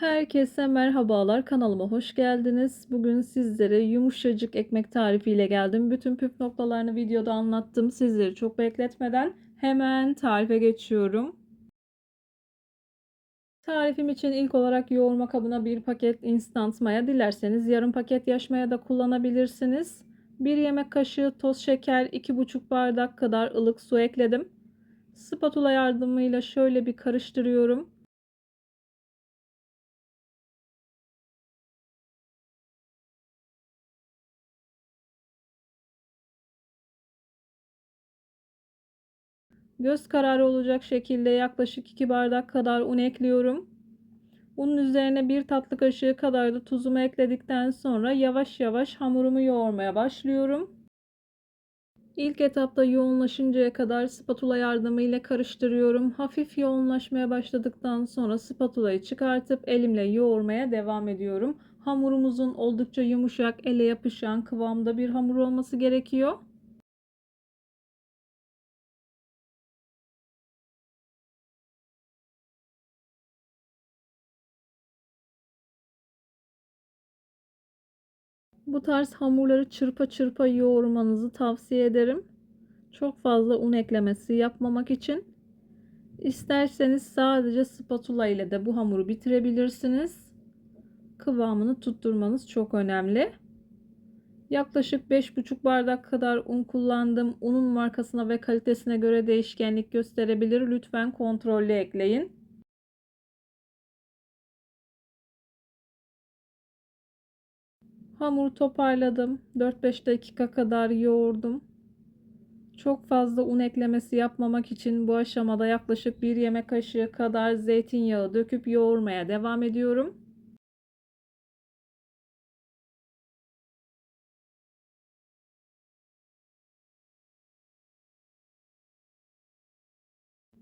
Herkese merhabalar. Kanalıma hoş geldiniz. Bugün sizlere yumuşacık ekmek tarifiyle geldim. Bütün püf noktalarını videoda anlattım. Sizleri çok bekletmeden hemen tarife geçiyorum. Tarifim için ilk olarak yoğurma kabına bir paket instant maya dilerseniz yarım paket yaş maya da kullanabilirsiniz. Bir yemek kaşığı toz şeker, 2,5 bardak kadar ılık su ekledim. Spatula yardımıyla şöyle bir karıştırıyorum. Göz kararı olacak şekilde yaklaşık 2 bardak kadar un ekliyorum. Unun üzerine bir tatlı kaşığı kadar da tuzumu ekledikten sonra yavaş yavaş hamurumu yoğurmaya başlıyorum. İlk etapta yoğunlaşıncaya kadar spatula yardımıyla karıştırıyorum. Hafif yoğunlaşmaya başladıktan sonra spatulayı çıkartıp elimle yoğurmaya devam ediyorum. Hamurumuzun oldukça yumuşak, ele yapışan kıvamda bir hamur olması gerekiyor. Bu tarz hamurları çırpa çırpa yoğurmanızı tavsiye ederim. Çok fazla un eklemesi yapmamak için. İsterseniz sadece spatula ile de bu hamuru bitirebilirsiniz. Kıvamını tutturmanız çok önemli. Yaklaşık 5,5 bardak kadar un kullandım. Unun markasına ve kalitesine göre değişkenlik gösterebilir. Lütfen kontrollü ekleyin. Hamuru toparladım. 4-5 dakika kadar yoğurdum. Çok fazla un eklemesi yapmamak için bu aşamada yaklaşık 1 yemek kaşığı kadar zeytinyağı döküp yoğurmaya devam ediyorum.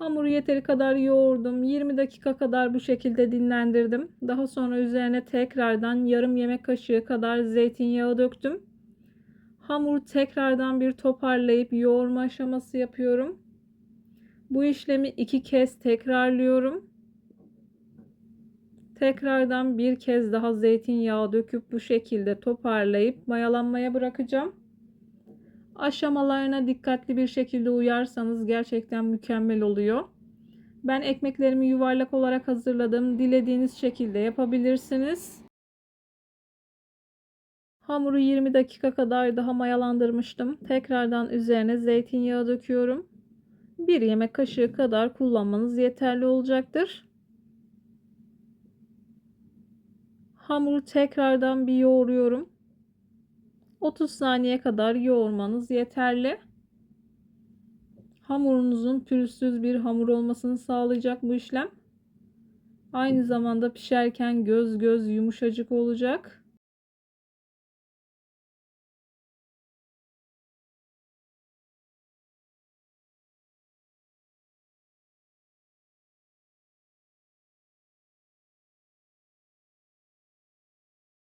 Hamuru yeteri kadar yoğurdum. 20 dakika kadar bu şekilde dinlendirdim. Daha sonra üzerine tekrardan yarım yemek kaşığı kadar zeytinyağı döktüm. Hamuru tekrardan bir toparlayıp yoğurma aşaması yapıyorum. Bu işlemi iki kez tekrarlıyorum. Tekrardan bir kez daha zeytinyağı döküp bu şekilde toparlayıp mayalanmaya bırakacağım aşamalarına dikkatli bir şekilde uyarsanız gerçekten mükemmel oluyor. Ben ekmeklerimi yuvarlak olarak hazırladım. Dilediğiniz şekilde yapabilirsiniz. Hamuru 20 dakika kadar daha mayalandırmıştım. Tekrardan üzerine zeytinyağı döküyorum. Bir yemek kaşığı kadar kullanmanız yeterli olacaktır. Hamuru tekrardan bir yoğuruyorum. 30 saniye kadar yoğurmanız yeterli. Hamurunuzun pürüzsüz bir hamur olmasını sağlayacak bu işlem. Aynı zamanda pişerken göz göz yumuşacık olacak.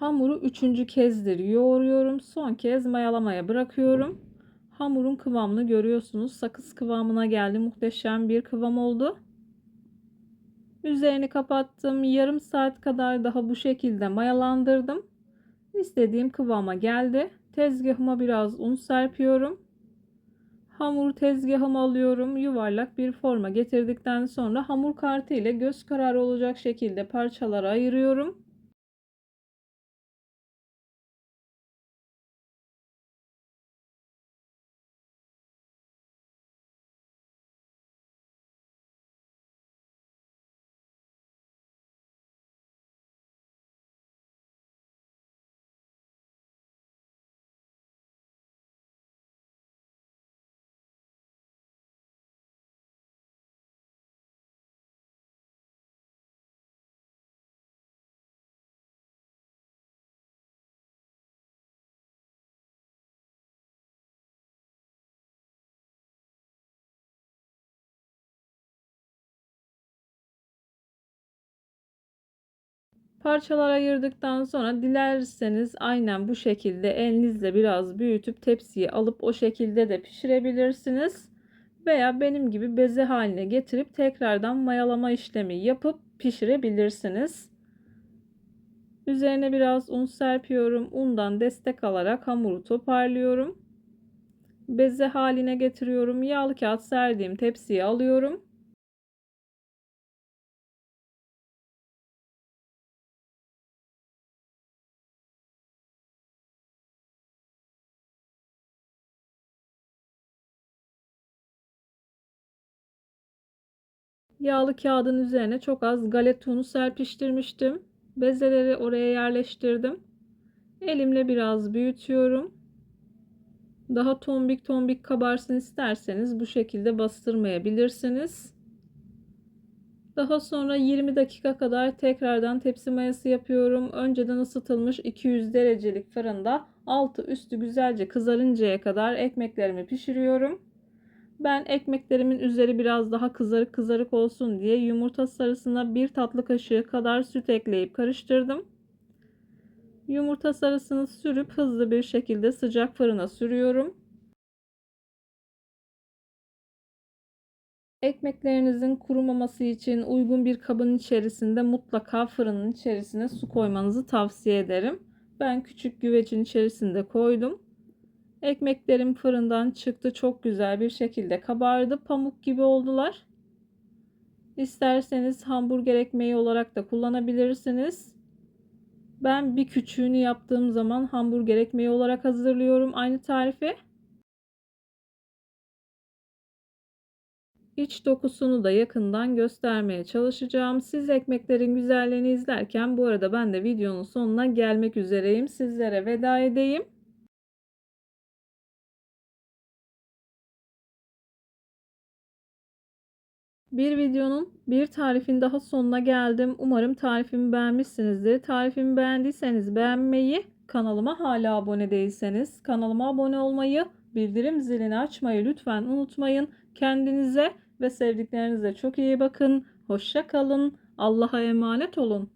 Hamuru üçüncü kezdir yoğuruyorum. Son kez mayalamaya bırakıyorum. Hamurun kıvamını görüyorsunuz. Sakız kıvamına geldi. Muhteşem bir kıvam oldu. Üzerini kapattım. Yarım saat kadar daha bu şekilde mayalandırdım. İstediğim kıvama geldi. Tezgahıma biraz un serpiyorum. Hamuru tezgahıma alıyorum. Yuvarlak bir forma getirdikten sonra hamur kartı ile göz kararı olacak şekilde parçalara ayırıyorum. Parçalara ayırdıktan sonra dilerseniz aynen bu şekilde elinizle biraz büyütüp tepsiye alıp o şekilde de pişirebilirsiniz. Veya benim gibi beze haline getirip tekrardan mayalama işlemi yapıp pişirebilirsiniz. Üzerine biraz un serpiyorum. Undan destek alarak hamuru toparlıyorum. Beze haline getiriyorum. Yağlı kağıt serdiğim tepsiye alıyorum. Yağlı kağıdın üzerine çok az galeta unu serpiştirmiştim. Bezeleri oraya yerleştirdim. Elimle biraz büyütüyorum. Daha tombik tombik kabarsın isterseniz bu şekilde bastırmayabilirsiniz. Daha sonra 20 dakika kadar tekrardan tepsi mayası yapıyorum. Önceden ısıtılmış 200 derecelik fırında altı üstü güzelce kızarıncaya kadar ekmeklerimi pişiriyorum. Ben ekmeklerimin üzeri biraz daha kızarık kızarık olsun diye yumurta sarısına bir tatlı kaşığı kadar süt ekleyip karıştırdım. Yumurta sarısını sürüp hızlı bir şekilde sıcak fırına sürüyorum. Ekmeklerinizin kurumaması için uygun bir kabın içerisinde mutlaka fırının içerisine su koymanızı tavsiye ederim. Ben küçük güvecin içerisinde koydum. Ekmeklerim fırından çıktı. Çok güzel bir şekilde kabardı. Pamuk gibi oldular. İsterseniz hamburger ekmeği olarak da kullanabilirsiniz. Ben bir küçüğünü yaptığım zaman hamburger ekmeği olarak hazırlıyorum aynı tarifi. İç dokusunu da yakından göstermeye çalışacağım. Siz ekmeklerin güzelliğini izlerken bu arada ben de videonun sonuna gelmek üzereyim. Sizlere veda edeyim. Bir videonun bir tarifin daha sonuna geldim. Umarım tarifimi beğenmişsinizdir. Tarifimi beğendiyseniz beğenmeyi, kanalıma hala abone değilseniz kanalıma abone olmayı, bildirim zilini açmayı lütfen unutmayın. Kendinize ve sevdiklerinize çok iyi bakın. Hoşça kalın. Allah'a emanet olun.